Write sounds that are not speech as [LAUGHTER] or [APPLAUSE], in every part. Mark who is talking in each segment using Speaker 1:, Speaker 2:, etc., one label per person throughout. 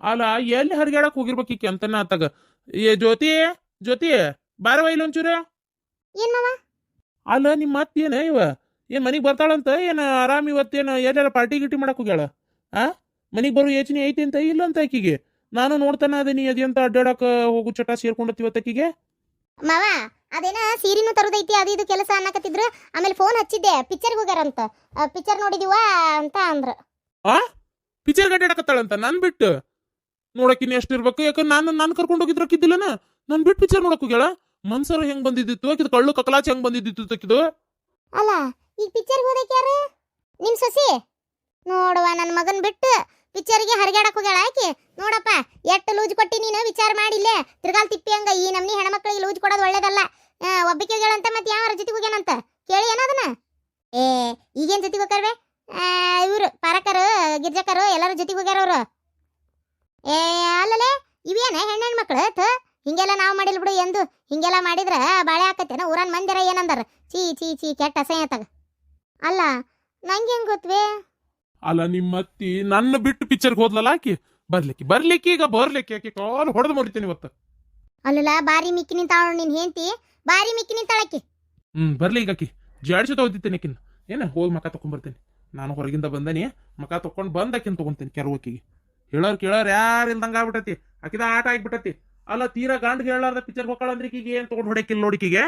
Speaker 1: ಅಲ್ಲ ಎಲ್ಲಿ ಹರಿಗಾಡಕ್ ಹೋಗಿರ್ಬೇಕು ಈಕಿ ಅಂತನ ಆತಾಗ? ಏ ಜ್ಯೋತಿ? ಜ್ಯೋತಿ ಬಾರವ ಇಲ್ಲ ಒಂಚೂರು
Speaker 2: ಏನ್ ಮಾವ?
Speaker 1: ಅಲ್ಲ ನಿಮ್ಮ ಮತ್ತೇನ ಇವ? ಏನ್ ಮನಿಗ್ ಬರ್ತಾಳಂತ? ಏನ ಆರಾಮ್ ಇವತ್ತೇನ ಎಲ್ಲಾರ ಪಾರ್ಟಿ ಗಿಟಿ ಮಾಡಕ್ ಹೋಗ್ಯಾಳ? ಆ? ಮನಿಗ್ ಬರೋ ಯೋಚನೆ ಐತಿ ಅಂತ ಇಲ್ಲ ಅಂತ ಆಕಿಗೆ? ನಾನು ನೋಡ್ತಾನ ಅದೀನಿ ಅದೇಂತ ಅಡ್ಡಾಡಕ ಹೋಗು ಚಟ ಸೇರ್ಕೊಂಡತಿ ಇವತ್ತಕ್ಕಿಗೆ
Speaker 2: ಮಾವ ಅದೇನ ಸೀರಿನೂ ತರುದೈತಿ ಅದು ಇದು ಕೆಲಸ ಅನ್ನಕತ್ತಿದ್ರು ಆಮೇಲೆ ಫೋನ್ ಹಚ್ಚಿದ್ದೆ ಪಿಕ್ಚರ್ ಹೋಗ್ಯಾರಂತ. ಪಿಕ್ಚರ್ ನೋಡಿದೀವ ಅಂತ ಅಂದ್ರ.
Speaker 1: ಆ? ಪಿಕ್ಚರ್ ಗಡ್ಡಾಡಕತ್ತಾಳಂತ ನನ್ ಬಿಟ್ಟು? ನೋಡಕಿನ್ ಎಷ್ಟು ಇರ್ಬೇಕು ಯಾಕಂದ್ರೆ ನಾನು ನಾನು ಕರ್ಕೊಂಡು ಹೋಗಿದ್ರಕ್ಕಿದ್ದಿಲ್ಲನ? ನಾನು ಬಿಟ್ಟು ಪಿಕ್ಚರ್ ನೋಡಕ್ ಹೋಗ್ಯಾಳ? ಮನ್ಸರ ಹೆಂಗ್ ಬಂದಿದ್ದಿತ್ತು? ಆಕಿದ ಕಳ್ಳು ಕಕಲಾಚಿ ಹೆಂಗ್ ಬಂದಿದ್ದಿತ್ತು ತಕ್ಕಿದು
Speaker 2: ಅಲ್ಲ, ಈಗ ಪಿಚ್ಚರ್ ಹೋದಕ್ಕೆ ಯಾರು? ನಿಮ್ ಸೊಸಿ? ನೋಡುವ ನನ್ನ ಮಗನ್ ಬಿಟ್ಟು ಪಿಕ್ಚರ್ಗೆ ಹರಿಗಾಡಕ್ ಹೋಗ್ಯಾಳ ಆಕಿ. ನೋಡಪ್ಪ ಎಟ್ಟು ಲೂಜ್ ಕೊಟ್ಟಿ ನೀನು? ವಿಚಾರ ಮಾಡಿಲ್ಲೇ ತಿರ್ಗಾಲ್ ತಿಪ್ಪಿ ಹಂಗ, ಈ ನಮ್ನಿ ಹೆಣ್ಮಕ್ಳಿಗೆ ಲೂಜ್ ಕೊಡೋದು ಒಳ್ಳೇದಲ್ಲ. ಒಬ್ಬಕ್ಕೆ ಹೋಗ್ಯಾಳಂತ ಮತ್ತೆ ಯಾರ ಜೊತೆಗೆ ಹೋಗ್ಯಾನಂತ ಕೇಳಿ ಏನದನ ಏ, ಈಗೇನ್ ಜೊತೆಗೆ ಹೋಗ್ಯಾರ್ವೆ? ಇವ್ರು ಪಾರಕರು, ಗಿರ್ಜಕರು ಎಲ್ಲರೂ ಜೊತೆಗೆ ಹೋಗ್ಯಾರ ಅವ್ರು. ಏ ಅಲ್ಲಲೇ ಇವೇನ ಹೆಣ್ಣು ಮಕ್ಳು ಥ ಹಿಂಗೆಲ್ಲ ನಾವು ಮಾಡಿಲ್ ಬಿಡು ಎಂದು. ಹಿಂಗೆಲ್ಲ ಮಾಡಿದ್ರೆ ಬಾಳೆ ಹಾಕತ್ತೇನ? ಊರನ್ ಮಂದಿರ ಏನಂದಾರ? ಚೀ ಚೀ ಚೀ ಕೆಟ್ಟ ಅಸಹ್ಯ ತಗ ಅಲ್ಲ ನಂಗೆ ಹೆಂಗ್ ಗೊತ್ವೇ
Speaker 1: ಅಲ್ಲ ನಿಮ್ಮ ಅತ್ತಿ ನನ್ನ ಬಿಟ್ಟು ಪಿಕ್ಚರ್ಗೆ ಹೋದ್ಲಲ್ಲ ಆಕಿ? ಬರ್ಲಿಕ್ಕೆ ಬರ್ಲಿಕ್ಕೆ ಈಗ ಬರ್ಲಿಕ್ಕೆ ಆಕಿ ಕಾಲು ಹೊಡೆದು ಮುಡಿತೀನಿ ಇವತ್ತು.
Speaker 2: ಅಲ್ಲಲ್ಲ ಬಾರಿ ಮಿಕ್ಕಿ ನಿಂತಾಳ ನಿನ್ ಹೆಂಡತಿ. ಬಾರಿ ಮಿಕ್ಕಿ ನಿಂತಾಳಕಿ
Speaker 1: ಹ್ಮ್ ಬರ್ಲಿ ಈಗ ಆಕಿ. ಜಾಡ್ಸಿ ತಗೋದಿತ್ತೇನೆ ಆಕಿನ. ಏನ ಹೋಗಿ ಮಕ ತಕೊಂಡ್ಬರ್ತೀನಿ ನಾನು ಹೊರಗಿಂದ ಬಂದನಿ. ಮಕ ತಕೊಂಡ್ ಬಂದಾಕಿನ ತಗೊಂತೀನಿ ಕೆರವಕ್ಕಿಗೆ ಹೇಳೋರ್ ಕೇಳೋರು ಯಾರು ಇಲ್ದಂಗ ಆಗ್ಬಿಟ್ಟತಿ. ಆಕಿದ ಆಟ ಆಗ್ಬಿಟ್ಟತಿ. ಅಲ್ಲ, ತೀರಾ ಗಾಂಡ್ ಹೇಳಾರ್ದ ಪಿಕ್ಚರ್ ಹೋಗ್ತಾಳ ಅಂದ್ರೆ ಈಗ ಏನ್ ತಗೊಂಡ್ ಹೊಡಕಿಲ್ಲ ನೋಡಿಕಿಗೆ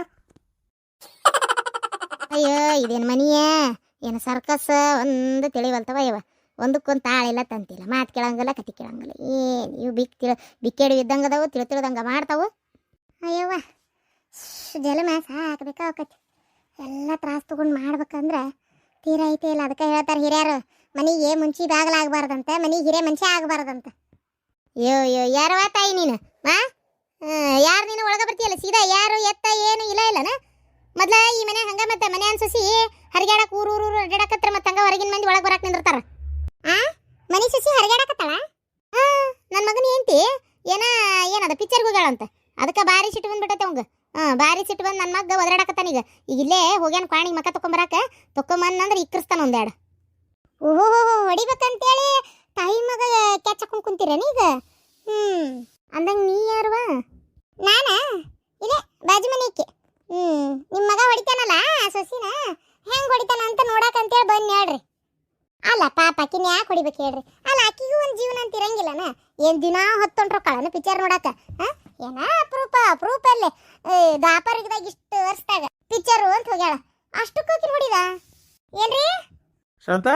Speaker 2: ಅಯ್ಯೋ, ಇದೇನ್ ಮನಿಯ? ಏನು ಸರ್ಕಸ್ ಒಂದು ತಿಳಿವಲ್ತವ ಇವ. ಒಂದಕ್ಕೊಂದು ತಾಳಿಲ್ಲ ತಂತಿಲ್ಲ. ಮಾತು ಕೇಳಂಗಿಲ್ಲ, ಕತಿ ಕೇಳಂಗಿಲ್ಲ. ಏನ್ ಇವು ಬಿಕ್ ತಿಳ ಇದ್ದಂಗ ಇದ್ದಂಗದವು ತಿಳಿ ತಿಳಿದಂಗ ಮಾಡ್ತಾವು? ಅಯ್ಯವ್ವ ಜಲಮ ಸಾಕ್ಬೇಕಾಕತಿ ಎಲ್ಲ ತ್ರಾಸ ತಗೊಂಡು ಮಾಡ್ಬೇಕಂದ್ರ ತೀರ ಐತೆ ಇಲ್ಲ. ಅದಕ್ಕೆ ಹೇಳ್ತಾರೆ ಹಿರಿಯರು ಮನಿಗೆ ಮುಂಚಿ ಬಾಗಲಾಗಬಾರ್ದಂತ, ಮನೆಗೆ ಹಿರೇ ಮನುಷ್ಯ ಆಗಬಾರ್ದಂತ. ಯೋ ಯೋ ಯಾರವ ತಾಯಿ ನೀನು? ಮಾ ಯಾರು ನೀನು ಒಳಗೆ ಬರ್ತೀಯಲ್ಲ? ಸೀದಾ ಯಾರು, ಎತ್ತ, ಏನು, ಇಲ್ಲ, ಇಲ್ಲನ? ಮೊದ್ಲ ಈ ಮನೆ ಹಂಗ ಮತ್ತೆ ಮನೆ ಅನ್ಸಸಿ ಹರಿಗಾಡಕ್ ಊರು ಊರು ಅಡ್ಡಾಡಕತ್ರ ಮತ್ತೆ ಹಂಗ ಹೊರಗಿನ ಮಂದಿ ಒಳಗೆ ಬರಾಕ್ ನಿಂದಿರ್ತಾರ. ಆ? ಮನೆ ಸಸಿ ಹರಿಗಾಡಕತ್ತಾಳ ಆ ನನ್ನ ಮಗನ ಹೆಂಡತಿ ಏನ, ಏನದ ಪಿಕ್ಚರ್ಗೆ ಹೋಗ್ಯಾಳಂತ? ಅದಕ್ಕೆ ಭಾರಿ ಸಿಟ್ಟು ಬಂದ್ಬಿಟ್ಟೈತೆ ಅವಂಗ. ಹಾಂ ಭಾರಿ ಸಿಟ್ಟು ಬಂದು ನನ್ನ ಮಗ ಒದರಾಡಕತ್ತಾನ ಈಗ. ಇಲ್ಲೇ ಹೋಗ್ಯಾನ ಕ್ವಾಣಿಗೆ ಮಕ್ಕ ತಕೊಂಬರಾಕ ತಕೊಂಬಂದ್ರೆ ಇಕ್ಕರಿಸ್ತಾನ ಒಂದೆರಡು ಓಹೋ, ಹೊಡಿಬೇಕಂತೇಳಿ ತಾಯಿ ಮಗ ಕ್ಯಾಚ್ ಹಾಕೊಂಡು ಕುಂತೀರೇನು ಈಗ? ಹ್ಞೂ ಅಂದಂಗ ನೀ ಯಾರುವ? ನಾನಾ? ಇದೇ ಬಾಜು ಮನೆಕ್ಕೆ ಹ್ಞೂ ನಿಮ್ಮ ಮಗ ಹೊಡಿತಾನಲ್ಲ ಸೊಸಿನ? ಹೆಂಗೆ ಹೊಡಿತಾನ ಅಂತ ನೋಡಕ್ಕೆ ಅಂತೇಳಿ ಬನ್ನಿ ಹೇಳ್ರಿ. ಅಲ್ಲ, ಪಾಪ ಆಕಿನ ಯಾಕೆ ಹೊಡಿಬೇಕು ಹೇಳ್ರಿ? ಅಲ್ಲ, ಆಕಿಗೂ ಒಂದು ಜೀವನ ಅಂತ ಇರಂಗಿಲ್ಲನ? ಏನ್ ದಿನ ಹೊತ್ತೊಂಡ್ರ ಕಳನ ಪಿಕ್ಚರ್ ನೋಡಕ್ಕೆ ಹಾಂ? ಏನ ಅಪರೂಪ ಅಪರೂಪ ಅಲ್ಲೇ. ದಾಪರಿಗದಾಗ ಇಷ್ಟು ವರ್ಷದಾಗ. ಪಿಕ್ಚರು ಅಂತ ಹೋಗ್ಯಾಳ. ಅಷ್ಟಕ್ಕೆ ಹೋಗಿ ನೋಡಿದ ಏನ್ರಿ?
Speaker 1: ಶಾಂತ?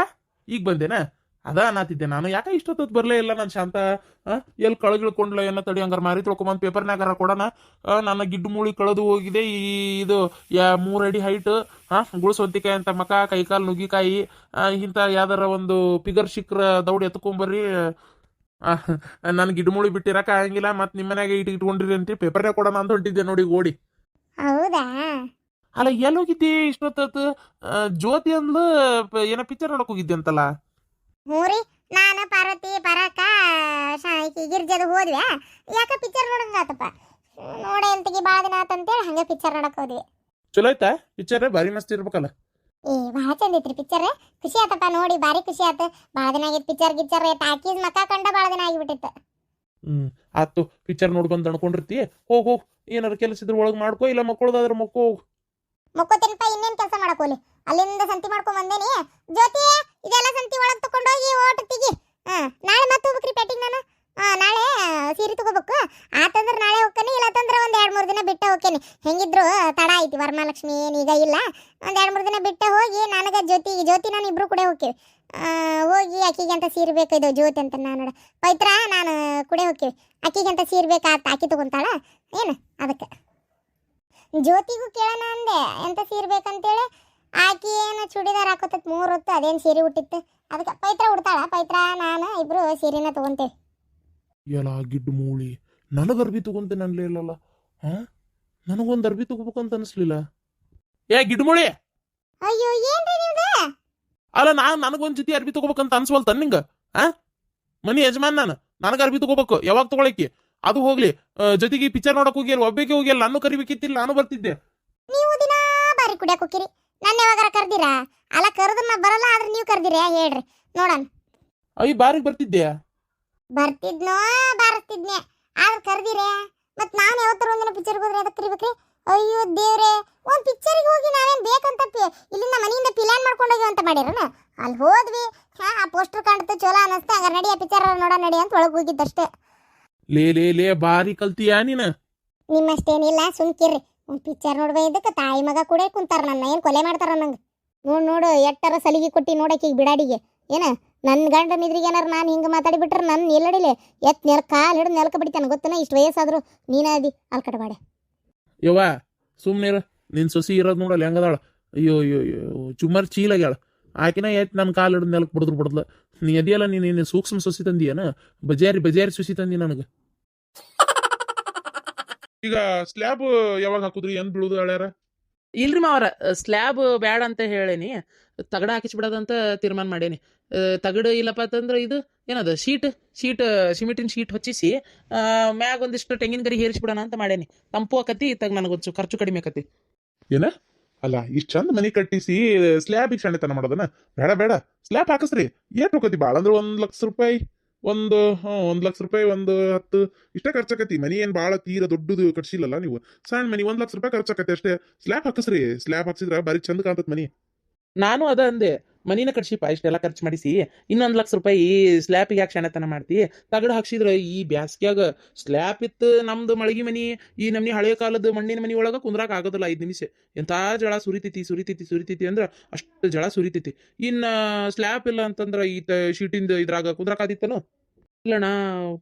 Speaker 1: ಈಗ ಬಂದೇನಾ? ಅದ ಅನ್ನತಿದ್ದೆ ನಾನು ಯಾಕೆ ಇಷ್ಟೊತ್ತು ಬರ್ಲೇ ಇಲ್ಲ ನಾನು ಶಾಂತ? ಎಲ್ಲಿ ಕಳಗಿಳ್ಕೊಂಡ್ಲ ಏನ ತಡಿ ಹಂಗಾರ ಮಾರಿ ತೊಳ್ಕೊಂಬಂದ್ ಪೇಪರ್ನಾಗಾರ ಕೊಡೋಣ ನನ್ನ ಗಿಡ್ಡು ಮೂಳಿ ಕಳೆದು ಹೋಗಿದೆ, ಈ, ಇದು, ಯಾ ಮೂರ್ ಅಡಿ ಹೈಟ್ ಹಾ ಗುಳ್ಸೊಂತಿಕಾಯಿ ಅಂತ ಮಕ, ಕೈಕಾಲು ನುಗ್ಗಿಕಾಯಿ ಇಂಥ ಯಾವ್ದಾರ ಒಂದು ಪಿಗರ್ ಶಿಕ್ರ ದೌಡ್ ಎತ್ಕೊಂಬರ್ರಿ. ನನ್ನ ಗಿಡ್ಮುಳಿ ಬಿಟ್ಟಿರಕ ಆಗಂಗಿಲ್ಲ, ಮತ್ತೆ ನಿಮ್ಮ ಇಟ್ಟು ಇಟ್ ಇಟ್ಕೊಂಡಿರಿ ಅಂತ ಪೇಪರ್ನಾಗ ಕೊಡೋಣ ಅಂತ ಹೊಂಟಿದ್ದೆ ನೋಡಿ, ಓಡಿ.
Speaker 2: ಹೌದಾ?
Speaker 1: ಅಲ್ಲ ಎಲ್ಲಿ ಹೋಗಿದ್ದಿ ಇಷ್ಟೊತ್ತು ಜ್ಯೋತಿ ಅಂದ್ಲು ಪ- ಏನೋ ಪಿಕ್ಚರ್ ನೋಡಕ್ ಹೋಗಿದ್ದೆ ಅಂತಲ್ಲ?
Speaker 2: ಮೂರಿ ನಾನು ಪಾರ್ವತಿ ಪರಕ ಗಿರ್ಜದ ಹೋದ್ವಿ. ಯಾಕ ಪಿಕ್ಚರ್ ನೋಡಂಗಾತಪ್ಪ ನೋಡೆ ಅಂತಗಿ ಭಾಳ ದಿನ ಆತಂತೇಳಿ ಹಂಗೆ ಪಿಕ್ಚರ್ ನೋಡಕ್ ಹೋದ್ವಿ.
Speaker 1: ಚಲೋ ಆಯ್ತಾ? ಪಿಕ್ಚರ್ ಭಾರಿ ಮಸ್ತ್ ಇರ್ಬೇಕಲ್ಲ?
Speaker 2: ಏ ಭಾಳ ಚಂದ ಐತ್ರಿ ಪಿಕ್ಚರ್ ಖುಷಿ ಆತಪ್ಪ ನೋಡಿ ಭಾರಿ ಖುಷಿ ಆತ. ಭಾಳ ದಿನ ಆಗಿತ್ತು ಪಿಕ್ಚರ್ ಗಿಚ್ಚರ್ ಟಾಕೀಸ್ ಮಕ್ಕ ಕಂಡ ಭಾಳ ದಿನ ಆಗಿಬಿಟ್ಟಿತ್ತು.
Speaker 1: ಹ್ಮ್ ಆತು ಪಿಕ್ಚರ್ ನೋಡ್ಕೊಂಡು ಅನ್ಕೊಂಡಿರ್ತಿ. ಹೋಗ್ ಹೋಗ್ ಏನಾರ ಕೆಲಸ ಇದ್ರ ಒಳಗೆ ಮಾಡ್ಕೋ ಇಲ್ಲ ಮಕ್ಕಳದಾದ್ರ ಮಕ್ಕೋ ಹೋಗ್
Speaker 2: ಮುಕ್ಕೋತಿನಪ್ಪ, ಇನ್ನೇನ್ ಕೆಲಸ ಮಾಡಕೋಲಿ ಅಲ್ಲಿಂದ ಸಂತಿ ಮಾಡ್ಕೊಂಡ್ ಬಂದೇನಿ ಜ್ಯೋತಿ, ಇದೆಲ್ಲ ಸಂತಿ ಒಳಗ್ ತಕೊಂಡೋಗಿ ಓಟ್ ತಿಗಿ. ಹಾ, ನಾಳೆ ಮತ್ತೆ ಹೋಗ್ಬೇಕ್ರಿ ಪೇಟಿಗೆ ನಾನು. ನಾಳೆ ಸೀರೆ ತಗೋಬೇಕು. ಆತಂದ್ರೆ ನಾಳೆ ಹೋಗ್ತೇನೆ, ಇಲ್ಲ ಅಂತಂದ್ರೆ ಒಂದ್ ಎರಡ್ ಮೂರು ದಿನ ಬಿಟ್ಟ ಹೋಗ್ಕೇನಿ ಹೆಂಗಿದ್ರು ತಡ ಐತಿ ವರಮಹಾಲಕ್ಷ್ಮಿ ಏನು ಈಗ ಇಲ್ಲ. ಒಂದ್ ಎರಡು ಮೂರು ದಿನ ಬಿಟ್ಟ ಹೋಗಿ ನನಗೆ ಜ್ಯೋತಿ ಜ್ಯೋತಿ ನಾನು ಇಬ್ರು ಕೂಡ ಹೋಗ್ತೀವಿ ಹೋಗಿ ಅಕ್ಕಿಗೆ ಅಂತ ಸೀರೆ ಬೇಕು ಇದು ಜ್ಯೋತಿ ಅಂತ ನಾನು ಪೈತ್ರ ನಾನು ಕೂಡ ಹೋಗ್ತೀವಿ ಅಕ್ಕಿಗೆ ಅಂತ ಸೀರೆ ಬೇಕಾ ಅಕ್ಕಿ ತಗೊಂತಾಳ? ಏನು? ಅದಕ್ಕೆ. ಜ್ಯೋತಿಗೂ ಕೇಳೋಣ ಅಂದೆ. ಎಂತ ಸೀರೆ ಬೇಕಂತೇಳಿ? ಆಕಿ ಏನು ಚೂಡಿದಾರ್ ಹಾಕೋತತ್ ಮೂರು ಹೊತ್ತು ಅದೇನು ಸೀರೆ ಹುಟ್ಟಿತ್ತು ಅದಕ್ಕೆ ಪೈತ್ರ ಉಡ್ತಾಳ. ಪೈತ್ರ ನಾನು ಇಬ್ರು ಸೀರೆನ ತಗೊಂತೇವೆ.
Speaker 1: ಎಲ್ಲ ಗಿಡ್ಡು ಮೂಳಿ. ನನಗೆ ಅರ್ಬಿ ತಗೊಂತೇನೆ ಅನ್ಲೇ ಇಲ್ಲಲ್ಲ. ಹಾ ನನಗೊಂದು ಅರ್ಬಿ ತಗೋಬೇಕಂತ ಅನಿಸ್ಲಿಲ್ಲ. ಏ ಗಿಡ್ಡು ಮೂಳಿ!
Speaker 2: ಅಯ್ಯೋ ಏನ್ರಿ ನಿಮ್ದು?
Speaker 1: ಅಲ್ಲ ನಾನು ನನಗೊಂದು ಜೊತೆ ಅರ್ಬಿ ತಗೋಬೇಕಂತ ಅನ್ಸ್ವಲ್ತ ನಿಂಗೆ? ಹಾಂ ಮನಿ ಯಜಮಾನ್ ನಾನು. ನನಗೆ ಅರ್ಬಿ ತಗೋಬೇಕು. ಯಾವಾಗ ತಗೊಳಕಿ ಅದು ಹೋಗ್ಲಿ. ಜೊತೆಗೆ ಪಿಕ್ಚರ್ ನೋಡಕ್ ಹೋಗಿ ಒಬ್ಬಕ್ಕೆ ಹೋಗಿಲ್ಲ ನಾನು ಕರಿಬೇಕಿತ್ತಿಲ್ಲ ನಾನು ಬರ್ತಿದ್ದೆ.
Speaker 2: ನೀವು ದಿನ ಬಾರಿ ಕುಡಿಯಕ್ ಹೋಗಿರಿ ನನ್ನ ಯಾವಾಗಾರ ಕರ್ದಿರಾ? ಅಲ್ಲ ಕರೆದ್ರ ನಾ ಬರಲ್ಲ ಆದ್ರೆ ನೀವು ಕರ್ದಿರಿ ಹೇಳ್ರಿ. ನೋಡಣ.
Speaker 1: ಅಯ್ಯ ಬಾರಿ ಬರ್ತಿದ್ದೆ.
Speaker 2: ಬರ್ತಿದ್ನೋ ಬಾರಿಸ್ತಿದ್ನೆ. ಆದ್ರೆ ಕರ್ದಿರೆ? ಮತ್ ನಾನು ಯಾವತ್ತರ ಒಂದಿನ ಪಿಕ್ಚರ್ಗೆ ಹೋದ್ರೆ ಅದಕ್ಕೆ ಕರಿಬೇಕ್ರಿ? ಅಯ್ಯೋ ದೇವ್ರೆ ಒಂದ್ ಪಿಕ್ಚರ್ಗೆ ಹೋಗಿ ನಾವೇನ್ ಬೇಕಂತ ಇಲ್ಲಿಂದ ಮನೆಯಿಂದ ಪ್ಲಾನ್ ಮಾಡ್ಕೊಂಡು ಹೋಗಿ ಅಂತ ಮಾಡಿರನ? ಅಲ್ಲಿ ಹೋದ್ವಿ. ಹಾ ಆ ಪೋಸ್ಟರ್ ಕಾಣ್ತು ಚಲೋ ಅನಸ್ತ ಹಂಗಾರೆ ನಡಿ ಆ ಪಿಕ್ಚರ್ ನೋಡ ನಡಿ ಅಂತ ಒಳಗೆ ಹೋಗಿದ್ದಷ್ಟೇ.
Speaker 1: ಲೇ ಲೇ ಲೇ ಬಾರಿ ಕಲ್ತಿಯಾ ನೀನ?
Speaker 2: ನಿಮ್ಮಷ್ಟೇನಿಲ್ಲ ಸುಮ್ಕಿರ್ರಿ. ಒಂದು ಪಿಕ್ಚರ್ ನೋಡ್ಬೇ ಇದಕ್ಕೆ ತಾಯಿ ಮಗ ಕೂಡ ಕುಂತಾರ ನನ್ನ ಏನು ಕೊಲೆ ಮಾಡ್ತಾರ ನಂಗೆ? ನೋಡು ನೋಡು ಎಟ್ಟರ ಸಲಿಗೆ ಕೊಟ್ಟು ನೋಡಕ್ಕೆ ಈಗ ಬಿಡಾಡಿಗೆ. ಏನ ನನ್ನ ಗಂಡನ ಇದ್ರಿಗೆ ಏನಾರ ನಾನು ಹಿಂಗೆ ಮಾತಾಡಿಬಿಟ್ರೆ ನನ್ನ ಎಲ್ಲಡಿಲೆ? ಎತ್ ನೆರ ಕಾಲು ಹಿಡಿದು ನೆಲಕ ಬಿಡ್ತಾನೆ ಗೊತ್ತನ? ಇಷ್ಟು ವಯಸ್ಸಾದ್ರು ನೀನೇ ಅದಿ ಅಲ್ಲಿ ಕಡಬಾಡೆ
Speaker 1: ಯವ್ವ ಸುಮ್ಮನಿರ ನಿನ್ನ ಸೊಸಿ ಇರೋದು ನೋಡಲ್ಲ ಹೆಂಗದಾಳ? ಅಯ್ಯೋ ಅಯ್ಯೋ ಅಯ್ಯೋ ಚುಮ್ಮರ್ ಚೀಲಾಗ್ಯಾಳ. ಆಕಿನ ಎತ್ ನನ್ನ ಕಾಲು ಹಿಡಿದು ನೆಲಕ್ಕೆ ಬಿಡಿದ್ರು ಬಿಡದ್ಲ. ನೀ ಅದಿಯಲ್ಲ ನೀನು ನೀನು ಸೂಕ್ಷ್ಮ ಸೊಸಿ ತಂದಿಯನ? ಬಜಾರಿ ಬಜಾರಿ ಸೊಸಿ ತಂದಿ ನನಗೆ. ಈಗ ಸ್ಲ್ಯಾಬ್ ಯಾವಾಗ ಹಾಕುದ್ರಿ? ಏನ್ ಬೀಳುದು ಹಳ್ಯಾರ?
Speaker 3: ಇಲ್ರಿ ಮಾವರ ಸ್ಲ್ಯಾಬ್ ಬ್ಯಾಡ ಅಂತ ಹೇಳೇನಿ. ತಗಡ ಹಾಕಿಸ್ಬಿಡೋದಂತ ತೀರ್ಮಾನ ಮಾಡೇನಿ. ತಗಡ ಇಲ್ಲಪ್ಪ ಅಂತಂದ್ರೆ ಇದು ಏನದ? ಶೀಟ್ ಶೀಟ್ ಸಿಮೆಂಟಿನ ಶೀಟ್ ಹೊಚ್ಚಿಸಿ ಆ, ಮ್ಯಾಗ ಒಂದಿಷ್ಟು ತೆಂಗಿನ ಗರಿ ಹೇರಿಸ್ಬಿಡೋಣ ಅಂತ ಮಾಡೇನಿ. ತಂಪು ಆಕತಿ ತಗ ನನಗೊಂಚು ಖರ್ಚು ಕಡಿಮೆ ಆಕತಿ.
Speaker 1: ಏನ? ಅಲ್ಲ ಇಷ್ಟ ಚಂದ ಮನಿ ಕಟ್ಟಿಸಿ ಸ್ಲ್ಯಾಬಿಗೆ ಸಣ್ಣತನ ಮಾಡೋದನ್ನ ಬೇಡ ಬೇಡ. ಸ್ಲ್ಯಾಬ್ ಹಾಕಸ್ರಿ. ಏನ್ ಹೋಗತಿ ಭಾಳ ಅಂದ್ರೆ ಒಂದ್ ಲಕ್ಷ ರೂಪಾಯಿ. ಒಂದು ಒಂದು ಲಕ್ಷ ರೂಪಾಯಿ, ಒಂದು ಹತ್ತು, ಇಷ್ಟ ಖರ್ಚಾಕತಿ. ಮನಿ ಏನು ಭಾಳ ತೀರ ದೊಡ್ಡದು ಕಟ್ಸಿಲ್ಲಲ್ಲ ನೀವು? ಸಣ್ಣ ಮನಿ ಒಂದು ಲಕ್ಷ ರೂಪಾಯಿ ಖರ್ಚಾಕತಿ ಅಷ್ಟೇ. ಸ್ಲ್ಯಾಬ್ ಹಾಕಿಸ್ರಿ. ಸ್ಲ್ಯಾಬ್ ಹಾಕ್ಸಿದ್ರೆ ಬಾರಿ ಚಂದ ಕಾಣ್ತದೆ ಮನಿ.
Speaker 3: ನಾನು ಅದ ಅಂದೆ, ಮನಿನ ಕಟ್ಸಿಪ್ಪ ಇಷ್ಟೆಲ್ಲ ಖರ್ಚು ಮಾಡಿಸಿ, ಇನ್ನೊಂದು ಲಕ್ಷ ರೂಪಾಯಿ ಸ್ಲ್ಯಾಪಿಗೆ ಯಾಕೆ ಶಾಣೆತನ ಮಾಡ್ತಿ, ತಗಡು ಹಾಕ್ಸಿದ್ರೆ ಈ ಬ್ಯಾಸ್ಗ್ಯಾಗ ಸ್ಲ್ಯಾಪ್ ಇತ್ತು ನಮ್ದು ಮಳಗಿ ಮನಿ, ಈ ನಮ್ನಿ ಹಳೆ ಕಾಲದ ಮಣ್ಣಿನ ಮನಿ ಒಳಗೆ ಕುಂದ್ರಾಕ ಆಗೋದಿಲ್ಲ ಐದು ನಿಮಿಷ. ಎಂಥ ಜಳ ಸುರಿತೈತಿ ಸುರಿತೈತಿ ಸುರಿತೈತಿ ಅಂದ್ರೆ ಅಷ್ಟು ಜಳ ಸುರಿತೈತಿ. ಇನ್ನು ಸ್ಲ್ಯಾಪ್ ಇಲ್ಲ ಅಂತಂದ್ರೆ ಈ ಶೀಟಿಂದ ಇದ್ರಾಗ ಕುಂದ್ರಾಕ ಆದಿತ್ತನು? ಇಲ್ಲಣ್ಣ,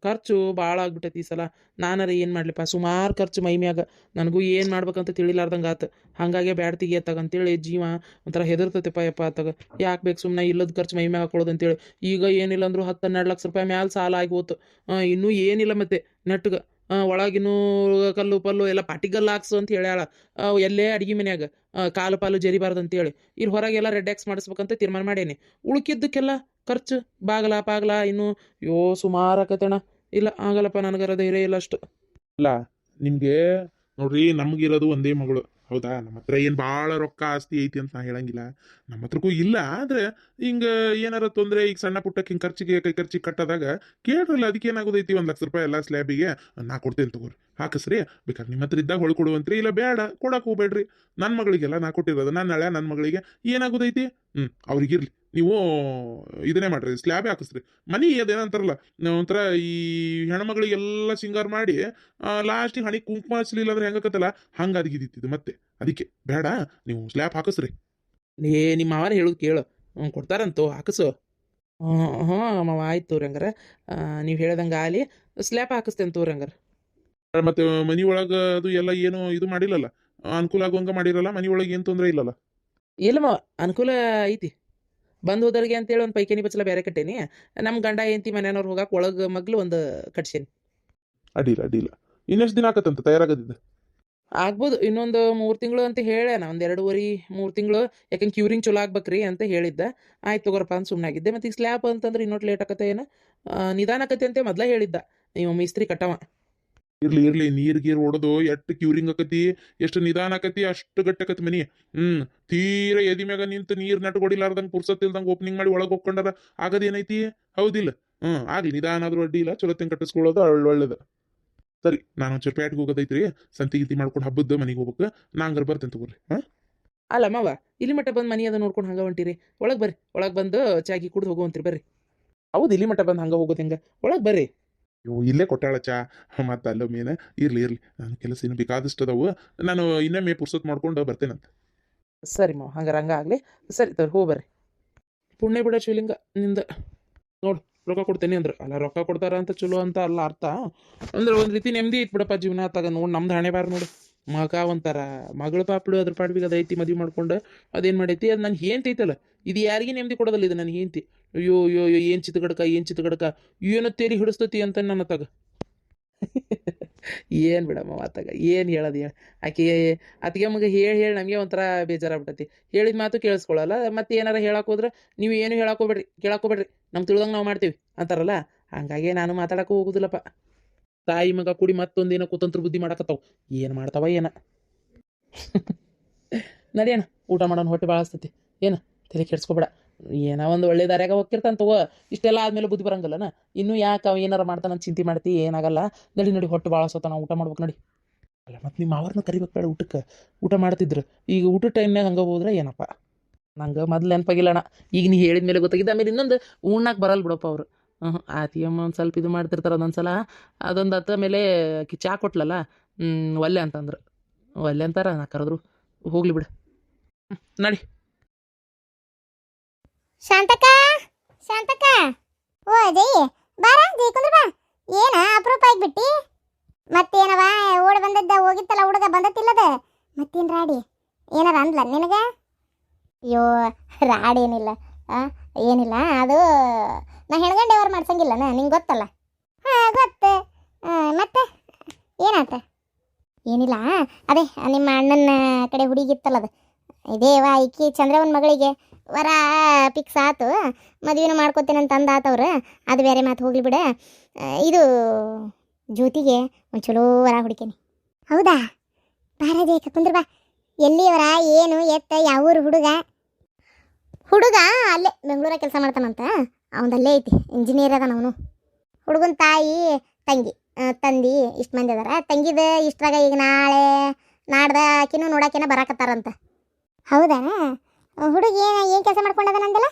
Speaker 3: ಖರ್ಚು ಭಾಳ ಆಗ್ಬಿಟ್ಟೈತಿ ಈ ಸಲ. ನಾನಾರ ಏನು ಮಾಡ್ಲಿಪ್ಪ, ಸುಮಾರು ಖರ್ಚು ಮೈ ಮ್ಯಾಗ. ನನಗೂ ಏನು ಮಾಡ್ಬೇಕಂತ ತಿಳಿಲಾರ್ದಂಗೆ ಆತು. ಹಾಗಾಗೆ ಬ್ಯಾಡ್ ತೆಗಿಯತ್ತಾಗ ಅಂತೇಳಿ ಜೀವ ಒಂಥರ ಹೆದರ್ತೈತೆಪ್ಪ ಯಪ್ಪ ಆತಾಗ ಯಾಕೆ ಬೇಕು ಸುಮ್ಮನೆ ಇಲ್ಲದ ಖರ್ಚು ಮೈ ಮ್ಯಾಗ ಹಾಕೊಳ್ಳೋದು ಅಂತೇಳಿ. ಈಗ ಏನಿಲ್ಲ ಅಂದ್ರೂ ಹತ್ತು ಹನ್ನೆರಡು ಲಕ್ಷ ರೂಪಾಯಿ ಮ್ಯಾಲೆ ಸಾಲ ಆಗಿ ಇನ್ನೂ ಏನಿಲ್ಲ ಮತ್ತೆ ನೆಟ್ಗೆ. ಒಳಗಿನೂ ಕಲ್ಲು ಪಲ್ಲು ಎಲ್ಲ ಪಾಟಿಗಲ್ಲು ಹಾಕ್ಸು ಅಂತ ಹೇಳ್ಯಾಳ. ಎಲ್ಲೇ ಅಡಿಗೆ ಮನ್ಯಾಗ. ಕಾಲು ಪಾಲು ಜರಿಬಾರ್ದು ಅಂತೇಳಿ. ಇಲ್ಲಿ ಹೊರಗೆಲ್ಲ ರೆಡ್ ಎಕ್ಸ್ ಮಾಡಿಸ್ಬೇಕಂತ ತೀರ್ಮಾನ ಮಾಡೇನಿ. ಉಳ್ಕಿದ್ದಕ್ಕೆಲ್ಲ ಖರ್ಚು, ಬಾಗಲ ಪಾಗಲ, ಇನ್ನು ಯೋ ಸುಮಾರು ಇಲ್ಲ, ಆಗಲ್ಲಪ್ಪ, ನನಗರ ಧೈರ್ಯ ಇಲ್ಲ ಅಷ್ಟು.
Speaker 1: ಇಲ್ಲ ನಿಮ್ಗೆ ನೋಡ್ರಿ, ನಮ್ಗಿರೋದು ಒಂದೇ ಮಗಳು. ಹೌದಾ? ನಮ್ಮ ಹತ್ರ ಏನು ಭಾಳ ರೊಕ್ಕ ಆಸ್ತಿ ಐತಿ ಅಂತ ನಾ ಹೇಳಂಗಿಲ್ಲ. ನಮ್ಮ ಹತ್ರಕ್ಕೂ ಇಲ್ಲ, ಆದ್ರೆ ಹಿಂಗೆ ಏನಾರ ತೊಂದರೆ, ಈಗ ಸಣ್ಣ ಪುಟ್ಟಕ್ಕೆ ಹಿಂಗ್ ಖರ್ಚಿಗೆ, ಕೈ ಖರ್ಚಿಗೆ ಕಟ್ಟದಾಗ ಕೇಳ್ರಲ್ಲ, ಅದಕ್ಕೆ ಏನಾಗೋದೈತಿ ಒಂದ್ ಲಕ್ಷ ರೂಪಾಯಿ ಎಲ್ಲ ಸ್ಲ್ಯಾಬಿಗೆ ನಾ ಕೊಡ್ತೇನೆ ತಗೋರಿ. ಹಾಕಸ್ರಿ, ಬೇಕಾದ್ರೆ ನಿಮ್ಮ ಹತ್ರ ಇದ್ದಾಗ ಹೊಳ್ಕೊಡುವಂತ್ರಿ ಇಲ್ಲ ಬೇಡ ಕೊಡಕ್ಕೆ ಹೋಗ್ಬೇಡ್ರಿ. ನನ್ನ ಮಗಳಿಗೆಲ್ಲ ನಾ ಕೊಟ್ಟಿರೋದು, ನಾನು ಹಳೆ ನನ್ನ ಮಗಳಿಗೆ ಏನಾಗೋದೈತಿ? ಹ್ಮ್, ಅವ್ರಿಗಿರ್ಲಿ. ನೀವು ಇದನ್ನೇ ಮಾಡ್ರಿ ಸ್ಲ್ಯಾಬೇ ಹಾಕಿಸ್ರಿ. ಮನಿ ಅದೇನಂತಾರಲ್ಲ, ಒಂಥರ ಈ ಹೆಣ್ಮಗಳಿಗೆಲ್ಲ ಸಿಂಗಾರ ಮಾಡಿ ಲಾಸ್ಟಿಗೆ ಹಣಿ ಕುಂಕುಮ ಹಚ್ಚಲಿಲ್ಲ ಅಂದ್ರೆ ಹೆಂಗಕತ್ತಲ್ಲ, ಹಂಗ ಅದಿಗಿದ್ದಿತ್ತು ಮತ್ತೆ. ಅದಕ್ಕೆ, ಬೇಡ, ನೀವು ಸ್ಲ್ಯಾಬ್ ಹಾಕಿಸ್ರಿ.
Speaker 3: ಏ ನಿಮ್ಮ ಮಾವನ ಹೇಳೋದು ಕೇಳು. ಕೊಡ್ತಾರಂತೋ, ಹಾಕಿಸು. ಹ್ಞೂ ಮಾವ, ಆಯ್ತು ತೋರಿ ಹಂಗಾರೆ. ನೀವು ಹೇಳ್ದಂಗೆ ಆಲಿ ಸ್ಲ್ಯಾಪ್ ಹಾಕಿಸ್ತೇನೆ ಹಂಗಾರೆ.
Speaker 1: ಮತ್ತೆ ಮನಿ ಒಳಗೆ ಅದು ಎಲ್ಲ ಏನು ಇದು ಮಾಡಿಲ್ಲಲ್ಲ? ಅನುಕೂಲ ಆಗುವಂಗೆ ಮಾಡಿರಲ್ಲ, ಮನಿ ಒಳಗೆ ಏನು ತೊಂದರೆ ಇಲ್ಲಲ್ಲ?
Speaker 3: ಇಲ್ಲಮ್ಮ ಅನುಕೂಲ ಐತಿ. ಬಂದು ಅಂತ ಅಂತೇಳಿ ಒಂದು ಪೈಕೇನಿ ಬಚ್ಚಲ ಬೇರೆ ಕಟ್ಟೇನಿ. ನಮ್ಮ ಗಂಡ ಹೆಂಡತಿ ಮನೆಯವ್ರು ಹೋಗಕ್ಕೆ ಒಳಗೆ ಮಗ್ಲು ಒಂದು ಕಟ್ಸೇನಿ.
Speaker 1: ಅಡಿಲ್ಲ ಅಡಿಲ್ಲ ಇನ್ನೆಷ್ಟು ದಿನ ಆಗತ್ತಂತ ತಯಾರಾಗದಿದ್ದು?
Speaker 3: ಆಗ್ಬೋದು ಇನ್ನೊಂದು ಮೂರು ತಿಂಗಳು ಅಂತ ಹೇಳ್ಯಾನ ಒಂದು ಎರಡೂವರೆ ಮೂರು ತಿಂಗಳು. ಯಾಕಂದ್ರೆ ಕ್ಯೂರಿಂಗ್ ಚಲೋ ಆಗ್ಬೇಕ್ರಿ ಅಂತ ಹೇಳಿದ್ದ. ಆಯ್ತು ತಗೋರಪ್ಪ ಅಂತ ಸುಮ್ಮನೆ ಆಗಿದ್ದೆ. ಮತ್ತು ಈಗ ಸ್ಲ್ಯಾಪ್ ಅಂತಂದ್ರೆ ಇನ್ನೊಟ್ ಲೇಟ್ ಆಕತ್ತೆ ಏನು ನಿಧಾನ ಆಕತ್ತೆ ಅಂತ ಮೊದಲೇ ಹೇಳಿದ್ದ. ನೀವು ಮಿಸ್ತ್ರಿ ಕಟ್ಟವ.
Speaker 1: ಇರ್ಲಿ ಇರ್ಲಿ ನೀರ್ ಗೀರ್ ಹೊಡೆದು ಎಷ್ಟು ಕ್ಯೂರಿಂಗ್ ಆಕತಿ ಎಷ್ಟು ನಿಧಾನ ಆಕತಿ ಅಷ್ಟು ಗಟ್ಟಕತಿ ಮನಿ. ಹ್ಮ್ ತೀರ ಎದಿ ಮ್ಯಾಗ ನಿಂತು ನೀರ್ ನಟ್ಕೊಡಿಲಾರ್ದಂಗ್ ಪುರ್ಸತ್ ಇಲ್ದಂಗ್ ಓಪನಿಂಗ್ ಮಾಡಿ ಒಳಗ್ ಹೋಗ್ಕೊಂಡಾರ ಆಗದೇನೈತಿ? ಹೌದಿಲ್ಲ. ಹ್ಮ್ ಆಗ್ಲಿ ನಿಧಾನ ಆದ್ರೂ ಅಡ್ಡಿ ಇಲ್ಲ ಚಲೋ ತಿಂಗ್ ಕಟ್ಟಿಸ್ಕೊಳ್ಳೋದು ಒಳ್ಳೆ ಒಳ್ಳೇದು. ಸರಿ ನಾನು ಒಂಚೂರು ಪ್ಯಾಟ್ಗೆ ಹೋಗೋದೈತ್ರಿ ಸಂತಿ ಗಿತಿ ಮಾಡ್ಕೊಂಡು ಹಬ್ಬದ ಮನೆಗೆ ಹೋಗ್ಬೇಕು ನಾ ಹಂಗಾರ ಬರ್ತೇನೆ ತಗೋರಿ ಹಾ?
Speaker 3: ಅಲ್ಲ ಮಾವ ಇಲ್ಲಿ ಮಟ್ಟ ಬಂದು ಮನಿ ಅದ ನೋಡ್ಕೊಂಡು ಹಂಗೆ ಹೊಂಟಿರಿ ಒಳಗೆ ಬರ್ರಿ ಒಳಗೆ ಬಂದು ಚಾಗಿ ಕುಡ್ದು ಹೋಗುವಂತ್ರಿ ಬರ್ರಿ. ಹೌದು ಇಲ್ಲಿ ಮಟ್ಟ ಬಂದು ಹಂಗೆ ಹೋಗೋದು ಹೆಂಗೆ? ಒಳಗೆ ಬರ್ರಿ.
Speaker 1: ಅಯ್ಯೋ, ಇಲ್ಲೇ ಕೊಟ್ಟಾಳ ಚಾ. [LAUGHS] ಮತ್ತೆ ಅಲ್ಲೊಮ್ಮೇನ ಇರ್ಲಿ ಇರ್ಲಿ. ನಾನು ಕೆಲಸ ಇನ್ನು ಬೇಕಾದಷ್ಟು ಅದಾವು ನಾನು ಇನ್ನೊಮ್ಮೆ ಪುರ್ಸತ್ ಮಾಡ್ಕೊಂಡು ಬರ್ತೇನಂತ.
Speaker 3: ಸರಿ ಮಾವ, ಹಂಗಾರೆ ಹಂಗೆ ಆಗಲಿ. ಸರಿ ತೋರಿ ಹೋಗಿ ಬರ್ರಿ. ಪುಣ್ಯ ಬಿಡ ಶಿವಲಿಂಗ ನಿಂದ. ನೋಡು, ರೊಕ್ಕ ಕೊಡ್ತೇನೆ ಅಂದ್ರೆ. ಅಲ್ಲ, ರೊಕ್ಕ ಕೊಡ್ತಾರ ಅಂತ ಚಲೋ ಅಂತ ಅಲ್ಲ ಅರ್ಥ. ಅಂದ್ರೆ ಒಂದು ರೀತಿ ನೆಮ್ಮದಿ ಇಟ್ಬಿಡಪ್ಪ ಬಿಡಪ್ಪ ಜೀವನ ತಗ ನೋಡಿ ನಮ್ದು ಹಣೆ ಬಾರ ನೋಡು. ಮಗ ಒಂಥರ. ಮಗಳ ಪಾಪ್ಳು ಅದ್ರ ಪಾಡ್ಬಿಗೆ ಅದೈತಿ ಮದುವೆ ಮಾಡ್ಕೊಂಡು ಅದೇನು ಮಾಡೈತಿ? ಅದು ನನ್ನ ಹೆಂಡ್ತಿ ಐತಲ್ಲ. ಇದು ಯಾರಿಗೆ ನೆಮ್ಮದಿ ಕೊಡೋದಲ್ಲ ಇದು ನನ್ನ ಹೆಂಡ್ತಿ. ಅಯ್ಯೋ ಅಯ್ಯೋ ಅಯ್ಯೋ, ಏನು ಚಿತ್ತಗಡಕ ಏನು ಚಿತ್ತಗಡಕ ಏನೋ ತೇರಿ ಹಿಡಿಸ್ತತಿ ಅಂತ ನನ್ನ ತಗ. ಏನು ಬಿಡಮ್ಮ ಮಾತಾಗ, ಏನು ಹೇಳೋದು ಹೇಳಿ. ಆಕೆ ಅದಕ್ಕೆ ಮಗ ಹೇಳಿ ಹೇಳಿ ನಮಗೆ ಒಂಥರ ಬೇಜಾರಾಗ್ಬಿಟ್ಟತಿ ಹೇಳಿದ ಮಾತು ಕೇಳಿಸ್ಕೊಳ್ಳಲ್ಲ ಮತ್ತೆ ಏನಾರ ಹೇಳಕ್ಕೆ ಹೋದ್ರೆ ನೀವು ಏನು ಹೇಳಕ್ಕೆ ಕೇಳಕ್ಕೋಬೇಡ್ರಿ ನಮ್ಗೆ ತಿಳ್ದಂಗೆ ನಾವು ಮಾಡ್ತೀವಿ ಅಂತಾರಲ್ಲ, ಹಂಗಾಗಿ ನಾನು ಮಾತಾಡಕ್ಕೆ ಹೋಗುದಿಲ್ಲಪ್ಪ. ತಾಯಿ ಮಗ ಕೂಡಿ ಮತ್ತೊಂದೇನೋ ಕುತಂತ್ರ ಬುದ್ಧಿ ಮಾಡಕತ್ತಾವ. ಏನು ಮಾಡ್ತಾವ ಏನ? ನಡಿಯಣ ಊಟ ಮಾಡೋಣ ಹೊಟ್ಟೆ ಭಾಳ ಏನು, ತಲೆ ಕೆಡ್ಸ್ಕೊಬೇಡ. ಏನೋ ಒಂದು ಒಳ್ಳೆ ದಾರ್ಯಾಗ ಹೋಗ್ತಿರ್ತಾನೆ ತಗೋ, ಇಷ್ಟೆಲ್ಲ ಆದ್ಮೇಲೆ ಬುದ್ಧಿ ಬರಂಗಲ್ಲನ? ಇನ್ನು ಯಾಕೆ ಅವ ಏನಾರ ಮಾಡ್ತಾನ ಚಿಂತೆ ಮಾಡ್ತಿ? ಏನಾಗಲ್ಲ. ನಡಿ ನಡಿ, ಹೊಟ್ಟು ಭಾಳ ಸೋತ ಊಟ ಮಾಡ್ಬೇಕು ನಡಿ. ಅಲ್ಲ, ಮತ್ತು ನಿಮ್ಮ ಅವ್ರನ್ನ ಕರಿಬೇಕು ಬೇಡ ಊಟಕ್ಕೆ. ಊಟ ಮಾಡ್ತಿದ್ರು. ಈಗ ಊಟ ಟೈಮ್ನಾಗ ಹಂಗೆ ಹೋದ್ರೆ ಏನಪ್ಪ? ನಂಗೆ ಮೊದ್ಲು ನೆನಪಾಗಿಲ್ಲಣ್ಣ. ಈಗ ನೀ ಹೇಳಿದ ಮೇಲೆ ಗೊತ್ತಾಗಿದ್ದ ಆಮೇಲೆ ಇನ್ನೊಂದು ಉಣ್ಣಕ್ಕೆ ಬರಲ್ಲ ಬಿಡಪ್ಪ ಅವರು. ಹ್ಞೂ ಆತಿಯಮ್ಮ ಒಂದು ಸ್ವಲ್ಪ ಇದು ಮಾಡ್ತಿರ್ತಾರೆ ಅದೊಂದು ಸಲ ಅದೊಂದು ಹತ್ತ ಮೇಲೆ ಕಿ ಚಾ ಕೊಟ್ಲಲ್ಲ? ಒಲ್ಲೆ ಅಂತಂದ್ರು. ಒಲ್ಲೆ ಅಂತಾರ, ನಾ ಕರೆದ್ರು. ಹೋಗ್ಲಿ ಬಿಡು. ನಡಿ.
Speaker 2: ಶಾಂತಕ್ಕ? ಶಾಂತಕ್ಕ? ಓ, ಅಜಯ್, ಬಾರ ಜೈ ಕುಂದ್ರ ಬಾ. ಏನ ಅಪರೂಪ ಆಗ್ಬಿಟ್ಟಿ? ಮತ್ತೇನವ, ಓಡ್ ಬಂದದ್ದ, ಹೋಗಿತ್ತಲ್ಲ, ಹುಡುಗ ಬಂದತ್ತಿಲ್ಲದ? ಮತ್ತೇನು ರಾಡಿ? ಏನಾರ ಅಂದ್ಲ ನಿನಗೆ? ಅಯ್ಯೋ, ರಾಡಿ ಏನಿಲ್ಲ. ಏನಿಲ್ಲ, ಅದು, ನಾ ಹೆಣ್ಗಂಡು ಯಾರು ಮಾಡ್ಸಂಗಿಲ್ಲ ನಿಂಗೆ ಗೊತ್ತಲ್ಲ? ಹಾಂ, ಗೊತ್ತು. ಮತ್ತೆ? ಏನಾತ? ಏನಿಲ್ಲ, ಅದೇ, ನಿಮ್ಮ ಅಣ್ಣನ ಕಡೆ ಹುಡುಗಿತ್ತಲ್ಲ ಅದು. ಇದೇವಾ ಈಕಿ ಚಂದ್ರವನ್ ಮಗಳಿಗೆ ವರ ಪಿಕ್ಸ್ ಆತು. ಮದುವೆನೂ ಮಾಡ್ಕೋತೇನೆ ಅಂತ ಅಂದಾತವ್ರು ಅದು ಬೇರೆ ಮಾತು ಹೋಗ್ಲಿ ಬಿಡ. ಇದು ಜ್ಯೋತಿಗೆ ಒಂದು ಚಲೋ ವರ ಹುಡುಕೇನಿ. ಹೌದಾ? ಬಾರ ಕುಂದ್ರಬ ಕುಂದ್ರ ಬಾ. ಎಲ್ಲಿಯವರ ಏನು ಎತ್ತ ಯಾವ ಊರು ಹುಡುಗ? ಹುಡುಗ ಅಲ್ಲೇ ಬೆಂಗಳೂರಾಗ ಕೆಲಸ ಮಾಡ್ತಾನಂತ. ಅವನದಲ್ಲೇ ಐತಿ ಇಂಜಿನಿಯರ್ ಅದಾನ ಅವನು. ಹುಡುಗನ ತಾಯಿ ತಂಗಿ. ತಂದಿ ಇಷ್ಟು ಮಂದಿ ಅದಾರ. ತಂಗಿದ ಇಷ್ಟರಾಗ ಈಗ ನಾಳೆ ನಾಡ್ದ ಆಕಿನೂ ನೋಡಾಕೇನ ಬರಾಕತ್ತಾರಂತ. ಹೌದಾ? ಹುಡುಗಿ ಏನು ಏನು ಕೆಲಸ ಮಾಡ್ಕೊಂಡದನಂದಲ್ಲ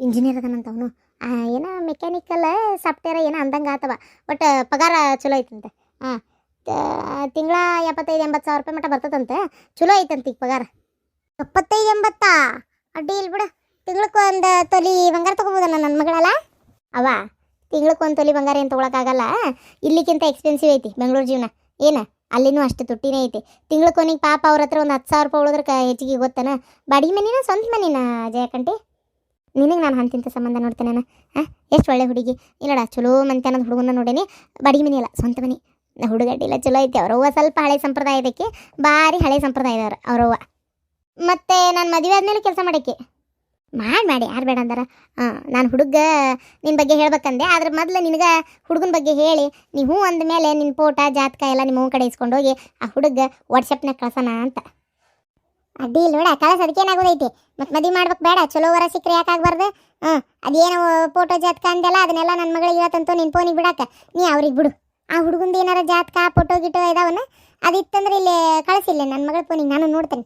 Speaker 2: ಇಂಜಿನಿಯರ್ ಅದನಂತ ಅವನು. ಏನೋ ಮೆಕ್ಯಾನಿಕಲ್ ಸಾಫ್ಟ್ವೇರ್ ಏನೋ ಅಂದಂಗೆ ಆತವ. ಬಟ್ ಪಗಾರ ಚಲೋ ಐತಂತೆ. ಹಾಂ ತಿಂಗಳ ಎಪ್ಪತ್ತೈದು, ಎಂಬತ್ತು ಸಾವಿರ ರೂಪಾಯಿ ಮಟ್ಟ ಬರ್ತದಂತೆ. ಚಲೋ ಐತಂತ ಈಗ ಪಗಾರ. ಎಪ್ಪತ್ತೈದು, ಎಂಬತ್ತಾ? ಅಡ್ಡಿ ಇಲ್ಲ ಬಿಡು. ತಿಂಗಳಕ್ಕೆ ಒಂದು ತೊಲಿ ಬಂಗಾರ ತೊಗೋಬೋದಲ್ಲ ನನ್ನ ಮಗಳಲ್ಲ? ಅವ ತಿಂಗ್ಳಕ್ಕೊಂದು ತೊಲಿ ಬಂಗಾರ ಏನು ತೊಗೊಳಕ್ಕಾಗಲ್ಲ ಇಲ್ಲಿಕ್ಕಿಂತ ಎಕ್ಸ್ಪೆನ್ಸಿವ್ ಐತಿ, ಬೆಂಗಳೂರು ಜೀವನ. ಏನು? ಅಲ್ಲಿನೂ ಅಷ್ಟು ತುಟ್ಟಿನೇ ಐತಿ. ಕೊನೆಗೆ ಪಾಪ ಅವ್ರ ಹತ್ರ ಒಂದು ಹತ್ತು ಸಾವಿರ ರೂಪಾಯಿ ಉಳಿದ್ರೆ ಹೆಚ್ಚಿಗೆ ಗೊತ್ತನ? ಬಾಡಿಗೆ ಮನಿನ ಸ್ವಂತ ಮನಿನ ಜಯಕಂಠಿ ನಿನಗೆ ನಾನು ಹಂತಿಂತ ಸಂಬಂಧ ನೋಡ್ತೇನೆ ಹಾಂ ಎಷ್ಟು ಒಳ್ಳೆ ಹುಡುಗಿ. ಇಲ್ಲಡ, ಚಲೋ ಮಂತೆ ಅನ್ನೋದು ಹುಡುಗನ ನೋಡೇನಿ. ಬಾಡಿಗೆ ಮನಿ ಅಲ್ಲ, ಸ್ವಂತ ಮನಿ. ಹುಡುಗಡ್ಡಿಲ್ಲ ಚಲೋ ಐತಿ. ಅವ್ರವ್ವ ಸ್ವಲ್ಪ ಹಳೆ ಸಂಪ್ರದಾಯದಕ್ಕೆ ಭಾರಿ ಹಳೆ ಸಂಪ್ರದಾಯದವ್ರು ಅವ್ರವ್ವ. ಮತ್ತು ನಾನು ಮದುವೆ ಆದಮೇಲೆ ಕೆಲಸ ಮಾಡಕ್ಕೆ? ಮಾಡಿ ಮಾಡಿ ಯಾರು ಬೇಡ ಅಂದಾರ. ನಾನು ಹುಡುಗ ನಿನ್ನ ಬಗ್ಗೆ ಹೇಳ್ಬೇಕಂದೆ, ಆದ್ರೆ ಮೊದಲು ನಿನಗೆ ಹುಡುಗನ ಬಗ್ಗೆ ಹೇಳಿ ನೀವು ಹ್ಞೂ ಅಂದಮೇಲೆ ನಿನ್ನ ಫೋಟ, ಜಾತಕ ಎಲ್ಲ ನಿಮ್ಮ ಹೂ ಕಡೆ ಇಸ್ಕೊಂಡು ಹೋಗಿ, ಆ ಹುಡುಗ ವಾಟ್ಸಪ್ನಾಗ ಕಳ್ಸೋಣ ಅಂತ. ಅಡ್ಡಿ ಇಲ್ಲ ನೋಡ ಕಳಸ ಅದಕ್ಕೇನಾಗೋದೈತಿ ಮತ್ತು ಮದುವೆ ಮಾಡ್ಬೇಕು ಬೇಡ, ಚಲೋ ವರ ಸಿಕ್ಕರೆ ಯಾಕಾಗಬಾರ್ದು ಹಾಂ ಅದೇನು ಫೋಟೋ, ಜಾತಕ ಅಂದೆಲ್ಲ, ಅದನ್ನೆಲ್ಲ ನನ್ನ ಮಗಳಿಗೆ ಇವತ್ತಂತೂ ನಿನ್ನ ಫೋನಿಗೆ ಬಿಡಾಕ. ನೀ ಅವ್ರಿಗೆ ಬಿಡು. ಆ ಹುಡುಗಂದು ಏನಾರ ಜಾತಕ ಫೋಟೋ ಗಿಟೋ ಇದಾವನ? ಅದಿತ್ತಂದ್ರೆ ಇಲ್ಲಿ ಕಳಿಸಿಲ್ಲ ನನ್ನ ಮಗಳ ಫೋನಿಗೆ ನಾನು ನೋಡ್ತೇನೆ.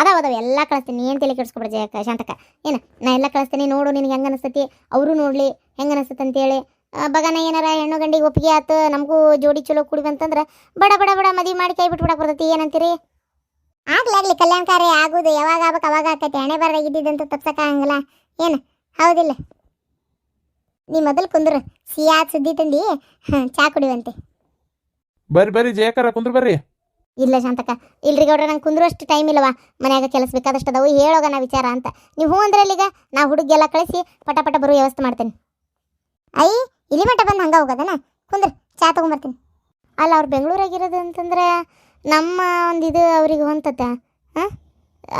Speaker 2: ಅದಾವ ಅದಾವ, ಎಲ್ಲ ಕಳಿಸ್ತೀನಿ. ಏನು ತಲೆ ಕೆಡಿಸ್ಕೊಬಿಡ ಜಯಕ್ಕ ಶಾಂತಕ ಏನು, ನಾ ಎಲ್ಲ ಕಳಿಸ್ತೀನಿ ನೋಡು, ನಿನಗೆ ಹೆಂಗೆ ಅನಿಸ್ತತಿ ಅವರು ನೋಡಲಿ, ಹೆಂಗೆ ಅನಿಸ್ತತಿ ಅಂತೇಳಿ ಬಗನ ಏನಾರ ಹೆಣ್ಣು ಗಂಡಿಗೆ ಒಪ್ಪಿಗೆ ಆತು, ನಮಗೂ ಜೋಡಿ ಚಲೋ ಕುಡಿಬಂತಂದ್ರೆ ಬಡ ಬಡ ಬಡ ಮದುವೆ ಮಾಡಿ ಕೈ ಬಿಟ್ಬಿಡಕ್ಕೆ ಬರ್ತೈತಿ, ಏನಂತೀರಿ? ಆಗ್ಲಾಗ್ಲಿ ಆಗ್ಲಿ ಕಲ್ಯಾಣ ಕಾರ್ಯ ಆಗುದು. ಯಾವಾಗ ಆಗ್ಬೇಕು ಅವಾಗ ಆಕೈತಿ ಹಣೆ ಬರ ಇದ್ದಿದ್ದಂತ ತಪ್ಸಕ ಹಂಗಲ್ಲ ಏನು, ಹೌದಿಲ್ಲ. ನೀ ಮೊದಲು ಕುಂದ್ರು ಸಿಯಾತ್ ಸುದ್ದಿ ತಂದು ಚಾ ಕುಡಿವಂತೆ.
Speaker 1: ಬರ್ರಿ ಬರ್ರಿ ಜಯಕರ ಕುಂದ್ರು ಬರ್ರಿ.
Speaker 2: ಇಲ್ಲ ಶಾಂತಕ ಇಲ್ರಿ ಗೌಡ್ರ, ನಂಗೆ ಕುಂದ್ರಷ್ಟು ಟೈಮ್ ಇಲ್ಲವಾ ಮನ್ಯಾಗ ಕೆಲಸ ಬೇಕಾದಷ್ಟು ಅದಾವು ಹೇಳೋಗ ನಾ ವಿಚಾರ ಅಂತ. ನೀವು ಹ್ಞೂ ಅಂದ್ರೆ ಅಲ್ಲಿಗ ನಾ ಹುಡುಗಿಯೆಲ್ಲ ಕಳಿಸಿ ಪಟ ಪಟ ಬರೋ ವ್ಯವಸ್ಥೆ ಮಾಡ್ತೇನೆ. ಐ ಇಲ್ಲಿ ಮಟ್ಟ ಬಂದು ಹಂಗ ಹೋಗೋದನ? ಕುಂದ್ರ, ಚಾ ತೊಗೊಂಬರ್ತೀನಿ. ಅಲ್ಲ, ಅವ್ರು ಬೆಂಗಳೂರಾಗಿರೋದು ಅಂತಂದ್ರೆ, ನಮ್ಮ ಒಂದು ಇದು ಅವ್ರಿಗೆ ಹೊಂತತ್ತ ಹಾಂ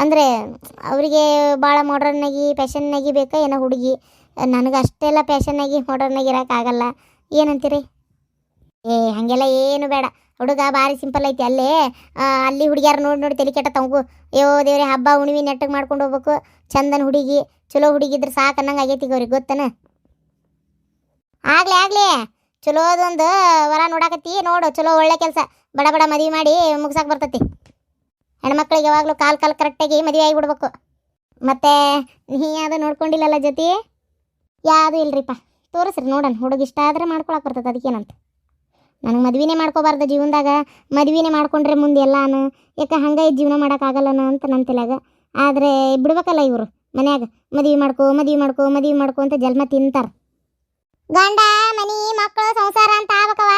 Speaker 2: ಅಂದರೆ, ಅವರಿಗೆ ಭಾಳ ಮಾಡ್ರನ್ನಾಗಿ ಫ್ಯಾಷನ್ನಾಗಿ ಬೇಕಾ ಏನೋ ಹುಡುಗಿ? ನನಗೆ ಅಷ್ಟೆಲ್ಲ ಫ್ಯಾಷನ್ನಾಗಿ ಮಾಡ್ರನ್ನಾಗಿ ಇರೋಕ್ಕಾಗಲ್ಲ ಏನಂತೀರಿ? ಏ, ಹಾಗೆಲ್ಲ ಏನು ಬೇಡ. ಹುಡುಗ ಭಾರಿ ಸಿಂಪಲ್ ಐತಿ ಅಲ್ಲೇ. ಅಲ್ಲಿ ಹುಡುಗಿಯಾರ ನೋಡಿ ನೋಡಿ ತಲೆ ಕೆಟ್ಟ ತಂಗು ಅಯ್ಯೋ ದೇವ್ರಿ, ಹಬ್ಬ, ಹುಣ್ಣಿಮೆ, ನೆಟ್ಟಗೆ ಮಾಡ್ಕೊಂಡು ಹೋಗ್ಬೇಕು. ಚಂದನ ಹುಡುಗಿ, ಚಲೋ ಹುಡುಗಿ ಇದ್ರೆ ಸಾಕು ಅನ್ನಂಗೆ ಆಗೈತಿ ಈಗ ಅವ್ರಿಗೆ ಗೊತ್ತನ? ಆಗ್ಲಿ ಆಗ್ಲಿ. ಚಲೋದೊಂದು ವರ ನೋಡಾಕತ್ತಿ, ನೋಡು, ಚಲೋ ಒಳ್ಳೆ ಕೆಲಸ. ಬಡ ಬಡ ಮದುವೆ ಮಾಡಿ ಮುಗಿಸಾಕ್ ಬರ್ತತಿ. ಹೆಣ್ಮಕ್ಳಿಗೆ ಯಾವಾಗಲೂ ಕಾಲು ಕಾಲು ಕರೆಕ್ಟಾಗಿ ಮದುವೆ ಆಗಿಬಿಡ್ಬೇಕು. ಮತ್ತೆ, ನೀ ಯಾವುದು ನೋಡ್ಕೊಂಡಿಲ್ಲಲ್ಲ ಜೊತೆ ಯಾವುದು ಇಲ್ರಿಪ್ಪ. ತೋರಿಸ್ರಿ ನೋಡೋಣ, ಹುಡುಗ ಇಷ್ಟ ಆದರೆ ಮಾಡ್ಕೊಳಕ್ ಬರ್ತದೆ, ಅದಕ್ಕೇನಂತ. ನನಗೆ ಮದ್ವಿನೇ ಮಾಡ್ಕೋಬಾರ್ದು ಜೀವನದಾಗ. ಮದ್ವಿನೇ ಮಾಡ್ಕೊಂಡ್ರೆ ಮುಂದೆ ಎಲ್ಲಾನು. ಯಾಕೆ ಹಂಗೆ ಜೀವನ ಮಾಡೋಕ್ಕಾಗಲ್ಲನ ಅಂತ ನನ್ನ ತಲೆಯಾಗ. ಆದರೆ ಬಿಡ್ಬೇಕಲ್ಲ ಇವರು ಮನ್ಯಾಗ. ಮದ್ವೆ ಮಾಡ್ಕೋ ಮದ್ವೆ ಮಾಡ್ಕೋ ಮದ್ವೆ ಮಾಡ್ಕೋ ಅಂತ ಜನ್ಮ ತಿಂತಾರೆ. ಗಂಡ, ಮನಿ ಮಕ್ಕಳು ಸಂಸಾರ ಅಂತ ಆಗ್ಬೇಕವ